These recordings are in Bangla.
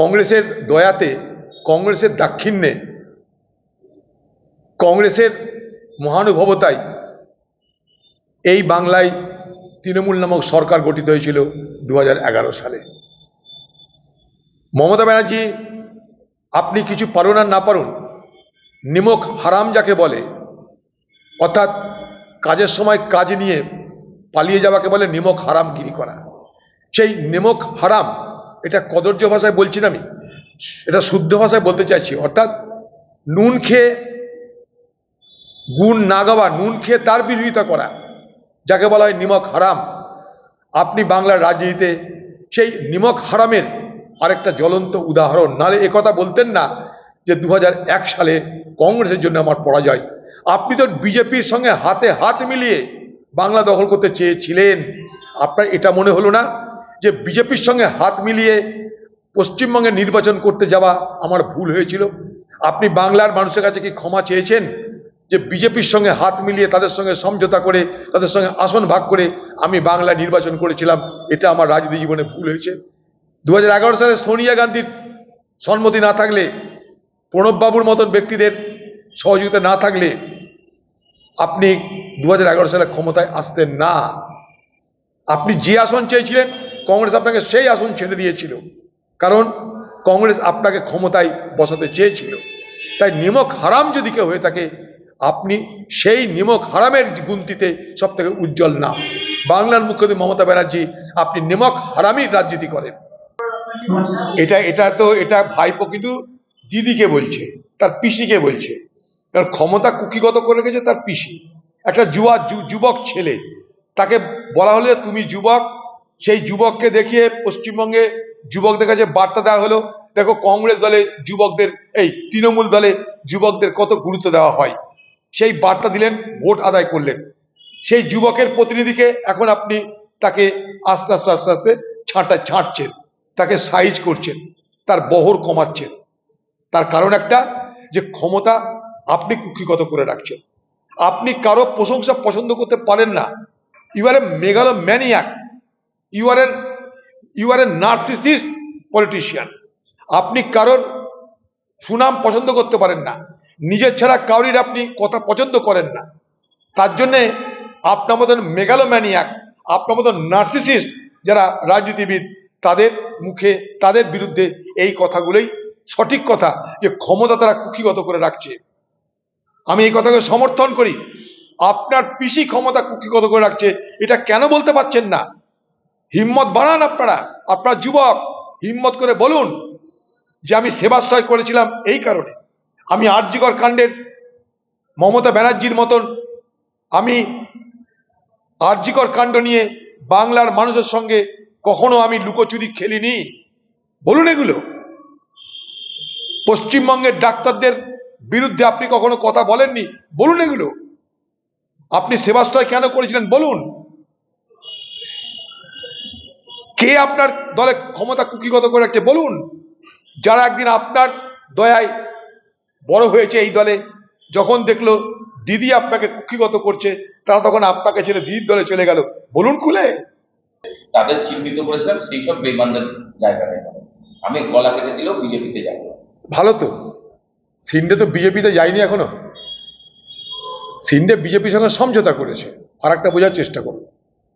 কংগ্রেসের দয়াতে, কংগ্রেসের দাক্ষিণ্যে, কংগ্রেসের মহানুভবতায় এই বাংলায় তৃণমূল নামক সরকার গঠিত হয়েছিল দু হাজার এগারো সালে। মমতা ব্যানার্জি, আপনি কিছু পারুন আর না পারুন, নিমক হারাম যাকে বলে, অর্থাৎ কাজের সময় কাজ নিয়ে পালিয়ে যাওয়াকে বলে নিমক হারামগিরি করা। সেই নিমক হারাম এটা কদর্য ভাষায় বলছি না আমি। এটা শুদ্ধ ভাষায় বলতে চাইছি। অর্থাৎ নুন খেয়ে গুণ না গাওয়া, নুন খেয়ে তার বিরোধিতা করা, যাকে বলা হয় নিমক হারাম। আপনি বাংলার রাজনীতিতে সেই নিমক হারামের আরেকটা জ্বলন্ত উদাহরণ। নালে একথা বলতেন না যে দু হাজার এক সালে কংগ্রেসের জন্য আমার পরাজয়। আপনি তো বিজেপির সঙ্গে হাতে হাত মিলিয়ে বাংলা দখল করতে চেয়েছিলেন। আপনার এটা মনে হলো না? যে বিজেপির সঙ্গে হাত মিলিয়ে পশ্চিমবঙ্গে নির্বাচন করতে যাওয়া আমার ভুল হয়েছিল। আপনি বাংলার মানুষের কাছে কি ক্ষমা চেয়েছেন যে বিজেপির সঙ্গে হাত মিলিয়ে তাদের সঙ্গে সমঝোতা করে, তাদের সঙ্গে আসন ভাগ করে আমি বাংলা নির্বাচন করেছিলাম? এটা আমার রাজনীতি জীবনে ভুল হয়েছে। দু হাজার এগারো সালে সোনিয়া গান্ধীর সম্মতি না থাকলে, প্রণববাবুর মতন ব্যক্তিদের সহযোগিতা না থাকলে আপনি দু হাজার এগারো সালে ক্ষমতায় আসতেন না। আপনি যে আসন চেয়েছিলেন কংগ্রেস আপনাকে সেই আসন ছেড়ে দিয়েছিল। কারণ কংগ্রেস আপনাকে ক্ষমতায় বসাতে চেয়েছিল। তাই নিমক হারাম যদি কেউ হয়ে থাকে, আপনি সেই নিমক হারামের গুনতিতে সব থেকে উজ্জ্বল নাম। বাংলার মুখ্যমন্ত্রী মমতা ব্যানার্জি, আপনি নিমক হারামই রাজনীতি করেন। এটা এটা তো, এটা ভাইপো কিন্তু দিদিকে বলছে, তার পিসিকে বলছে। কারণ ক্ষমতা কুকিগত করে রেখেছে তার পিসি। একটা যুবা যুবক ছেলে, তাকে বলা হলে তুমি যুবক সেই যুবককে দেখিয়ে পশ্চিমবঙ্গে যুবকদের কাছে বার্তা দেওয়া হলো, দেখো কংগ্রেস দলে যুবকদের, এই তৃণমূল দলে যুবকদের কত গুরুত্ব দেওয়া হয়। সেই বার্তা দিলেন, ভোট আদায় করলেন। সেই যুবকের প্রতিনিধিকে এখন আপনি তাকে আস্তে আস্তে আস্তে আস্তে ছাঁটা, ছাঁটছেন, তাকে সাইজ করছেন, তার বহর কমাচ্ছেন। তার কারণ একটা যে ক্ষমতা আপনি কুক্ষিগত করে রাখছেন। আপনি কারও প্রশংসা পছন্দ করতে পারেন না। You are a maniac you are an you are an narcissist politician আপনি কারোর সুনাম পছন্দ করতে পারেন না। নিজের ছাড়া কাউরির আপনি কথা পছন্দ করেন না। তার জন্যে আপনার মতন মেগালোম্যানিয়াক আপনার মতন নার্সিসিস্ট যারা রাজনীতিবিদ, তাদের মুখে, তাদের বিরুদ্ধে এই কথাগুলোই সঠিক কথা যে ক্ষমতা তারা কুক্ষিগত করে রাখছে। আমি এই কথাকে সমর্থন করি। আপনার পিসি ক্ষমতা কুক্ষিগত করে রাখছে। এটা কেন বলতে পারছেন না? হিম্মত বাড়ান আপনারা, আপনার যুবক, হিম্মত করে বলুন যে আমি সেবাশ্রয় করেছিলাম এই কারণে। আমি আর্যিকর কাণ্ডের, মমতা ব্যানার্জির মতন আমি আর্যিকর কাণ্ড নিয়ে বাংলার মানুষের সঙ্গে কখনো আমি লুকোচুরি খেলিনি। বলুন এগুলো। পশ্চিমবঙ্গের ডাক্তারদের বিরুদ্ধে আপনি কখনো কথা বলেননি? বলুন এগুলো। আপনি সেবাশ্রয় কেন করেছিলেন? বলুন। কে আপনার দলে ক্ষমতা কুকিগত করে রাখছে? বলুন। যারা একদিন আপনার দয়ায় বড় হয়েছে এই দলে যখন দেখল দিদি আপনাকে কুক্ষিগত করছে তারা তখন আপনাকে ছেড়ে দিদির দলে চলে গেল। বলুন খুলে। তাদের চিহ্নিত করেছেন সেই সব বেমানদের জায়গাটা আমি গলা কেটে দিলেও বিজেপিতে যাব ভালো তো। সিন্ডে তো বিজেপিতে যায়নি এখনও। সিন্ডে বিজেপির সঙ্গে সমঝোতা করেছে। আর একটা বোঝার চেষ্টা করুন।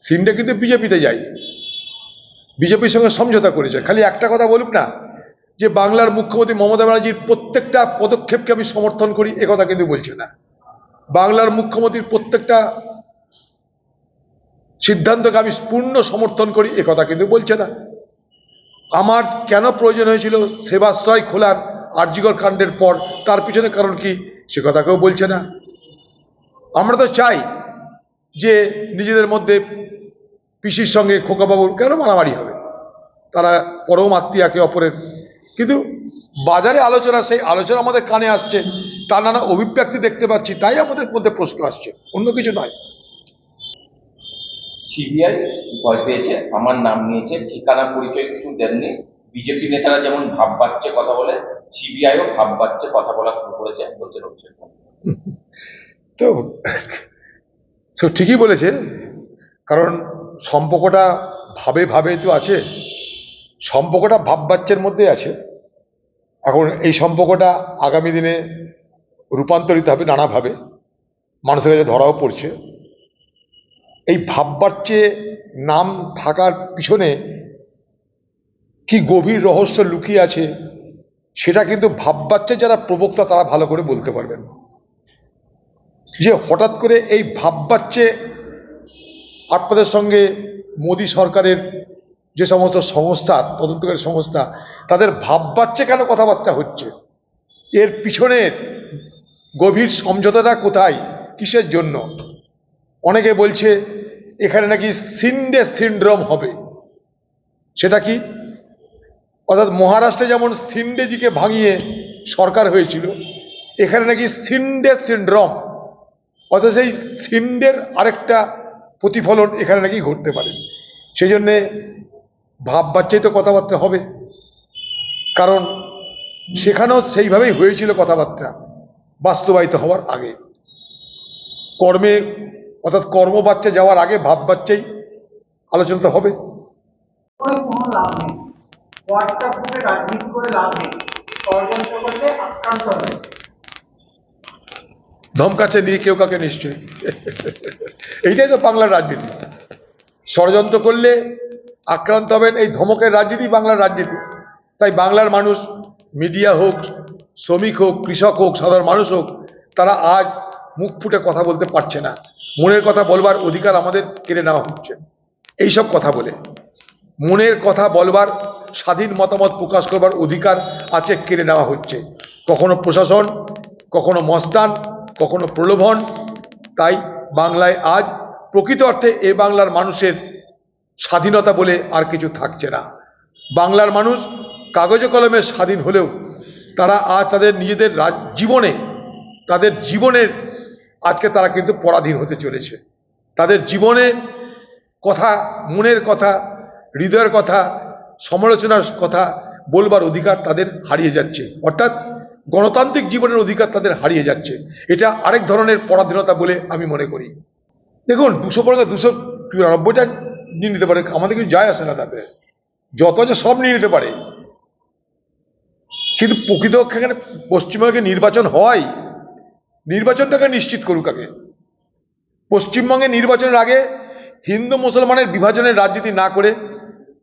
সিন্ডে কিন্তু বিজেপিতে যায়নি। বিজেপির সঙ্গে সমঝোতা করেছে। খালি একটা কথা বলুক না, যে বাংলার মুখ্যমন্ত্রী মমতা ব্যানার্জির প্রত্যেকটা পদক্ষেপকে আমি সমর্থন করি একথা কিন্তু বলছে না। বাংলার মুখ্যমন্ত্রীর প্রত্যেকটা সিদ্ধান্তকে আমি পূর্ণ সমর্থন করি একথা কিন্তু বলছে না। আমার কেন প্রয়োজন হয়েছিল সেবাশ্রয় খোলার আর্যিকর কাণ্ডের পর, তার পিছনে কারণ কি, সে কথা কেউ বলছে না। আমরা তো চাই যে নিজেদের মধ্যে পিসির সঙ্গে খোকাবাবুর, কেন মারামারি হবে? তারা পরম আত্মীয় একে অপরের। কিন্তু বাজারে আলোচনা সেই আলোচনা আমাদের কানে আসছে তার নানা অভিব্যক্তি দেখতে পাচ্ছি তাই আমাদের মধ্যে প্রশ্ন আসছে অন্য কিছু নয়। সিবিআই ভয় পেয়েছে আমার নাম নিয়েছে ঠিকানা পরিচয় কিছু দেননি। বিজেপি নেতারা যেমন ভাব বাড়ছে কথা বলে সিবিআইও ভাব বাড়ছে কথা বলা শুরু করেছে বলছে হচ্ছে তো তো ঠিকই বলেছে কারণ সম্পর্কটা ভাবে ভাবে তো আছে। সম্পর্কটা ভাব বাচ্চার মধ্যে আছে। এখন এই সম্পর্কটা আগামী দিনে রূপান্তরিত হবে নানাভাবে। মানুষের কাছে ধরাও পড়ছে। এই ভাববাচ্চে নাম থাকার পিছনে কি গভীর রহস্য লুকিয়ে আছে, সেটা কিন্তু ভাববাচ্চে যারা প্রবক্তা, তারা ভালো করে বলতে পারবেন। যে হঠাৎ করে এই ভাববাচ্চে আপনাদের সঙ্গে মোদী সরকারের যে সমস্ত সংস্থা, তদন্তকারী সংস্থা, তাদের ভাববাচ্চে কেন কথাবার্তা হচ্ছে? এর পিছনের গভীর সমঝোতাটা কোথায়? কিসের জন্য? অনেকে বলছে, এখানে নাকি সিন্ডে সিন্ড্রোম হবে। সেটা কি? অর্থাৎ মহারাষ্ট্রে যেমন সিন্ডেজিকে ভাঙিয়ে সরকার হয়েছিল, এখানে নাকি সিন্ডে সিন্ড্রোম, অর্থাৎ সেই সিন্ডের আরেকটা প্রতিফলন এখানে নাকি ঘটতে পারে। সেই জন্যে ভাব বাচ্চাই তো কথাবার্তা হবে। কারণ সেখানেও সেইভাবেই হয়েছিল কথাবার্তা বাস্তবায়িত হওয়ার আগে। কর্মে অর্থাৎ কর্ম বাচ্চা যাওয়ার আগে ভাব বাচ্চাই আলোচনাটা হবে। ধমকাচ্ছে নিয়ে কেউ কাকে নিশ্চয়ই। এইটাই তো বাংলার রাজনীতি। ষড়যন্ত্র করলে আক্রান্ত হবেন, এই ধমকের রাজনীতি বাংলার রাজনীতি। তাই বাংলার মানুষ, মিডিয়া হোক, শ্রমিক হোক, কৃষক হোক, সাধারণ মানুষ হোক, তারা আজ মুখ ফুটে কথা বলতে পারছে না। মনের কথা বলবার অধিকার আমাদের কেড়ে নেওয়া হচ্ছে। এইসব কথা বলে। মনের কথা বলবার, স্বাধীন মতামত প্রকাশ করবার অধিকার আছে কেড়ে নেওয়া হচ্ছে। কখনো প্রশাসন, কখনো মস্তান, কখনো প্রলোভন। তাই বাংলায় আজ প্রকৃত অর্থে এ বাংলার মানুষের স্বাধীনতা বলে আর কিছু থাকছে না। বাংলার মানুষ কাগজে কলমে স্বাধীন হলেও তারা আজ তাদের নিজেদের জীবনে, তাদের জীবনের, আজকে তারা কিন্তু পরাধীন হতে চলেছে। তাদের জীবনে কথা, মনের কথা, হৃদয়ের কথা, সমালোচনার কথা বলবার অধিকার তাদের হারিয়ে যাচ্ছে। অর্থাৎ গণতান্ত্রিক জীবনের অধিকার তাদের হারিয়ে যাচ্ছে। এটা আরেক ধরনের পরাধীনতা বলে আমি মনে করি। দেখুন, দুশো পরকে দুশো চুরানব্বইটা নিয়ে নিতে পারে, আমাদের কিছু যায় আসে না তাতে। যত আছে সব নিয়ে নিতে পারে। কিন্তু প্রকৃত এখানে পশ্চিমবঙ্গে নির্বাচন হয়। নির্বাচনটাকে নিশ্চিত করুক আগে। পশ্চিমবঙ্গে নির্বাচনের আগে হিন্দু মুসলমানের বিভাজনের রাজনীতি না করে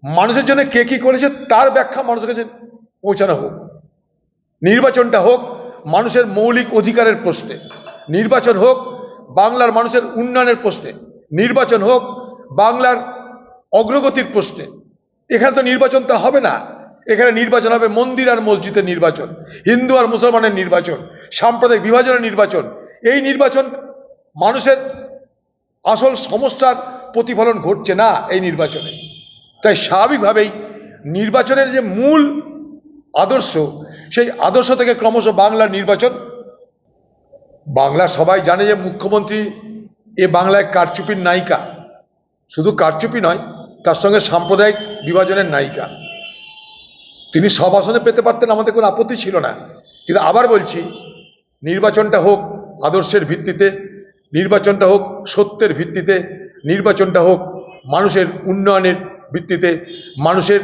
মানুষের জন্য কে কি করেছে তার ব্যাখ্যা মানুষের কাছে পৌঁছানো হোক। নির্বাচনটা হোক মানুষের মৌলিক অধিকারের প্রশ্নে। নির্বাচন হোক বাংলার মানুষের উন্নয়নের প্রশ্নে। নির্বাচন হোক বাংলার অগ্রগতির প্রশ্নে। এখানে তো নির্বাচন তো হবে না। এখানে নির্বাচন হবে মন্দির আর মসজিদের নির্বাচন, হিন্দু আর মুসলমানের নির্বাচন, সাম্প্রদায়িক বিভাজনের নির্বাচন। এই নির্বাচন মানুষের আসল সমস্যার প্রতিফলন ঘটছে না এই নির্বাচনে। তাই স্বাভাবিকভাবেই নির্বাচনের যে মূল আদর্শ, সেই আদর্শ থেকে ক্রমশ বাংলার নির্বাচন। বাংলা সবাই জানে যে মুখ্যমন্ত্রী এ বাংলায় কারচুপির নায়িকা। শুধু কারচুপি নয় তার সঙ্গে সাম্প্রদায়িক বিভাজনের নায়িকা। তিনি সব আসনে পেতে পারতেন, আমাদের কোনো আপত্তি ছিল না। কিন্তু আবার বলছি, নির্বাচনটা হোক আদর্শের ভিত্তিতে, নির্বাচনটা হোক সত্যের ভিত্তিতে, নির্বাচনটা হোক মানুষের উন্নয়নের ভিত্তিতে, মানুষের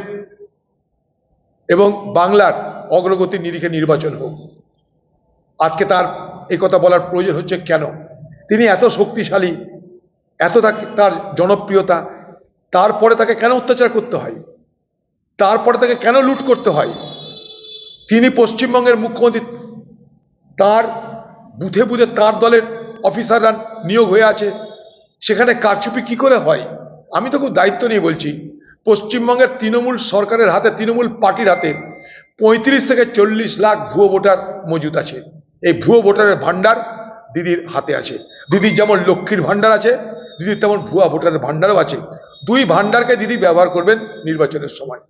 এবং বাংলার অগ্রগতির নিরিখে নির্বাচন হোক। আজকে তার এই কথা বলার প্রয়োজন হচ্ছে কেন? তিনি এত শক্তিশালী, এত তার জনপ্রিয়তা তারপরে তাকে কেন অত্যাচার করতে হয়? তারপরে তাকে কেন লুট করতে হয়? তিনি পশ্চিমবঙ্গের মুখ্যমন্ত্রী, তার বুথে বুথে তার দলের অফিসাররা নিয়োগ হয়ে আছে। সেখানে কারচুপি কি করে হয়? আমি তো খুব দায়িত্ব নিয়ে বলছি, পশ্চিমবঙ্গের তৃণমূল সরকারের হাতে, তৃণমূল পার্টির হাতে পঁয়ত্রিশ থেকে চল্লিশ লাখ ভুয়ো ভোটার মজুত আছে। এই ভুয়ো ভোটারের ভাণ্ডার দিদির হাতে আছে। দিদির যেমন লক্ষ্মীর ভাণ্ডার আছে, দিদির তেমন ভুয়া ভোটারের ভাণ্ডারও আছে। দুই ভান্ডারকে দিদি ব্যবহার করবেন নির্বাচনের সময়।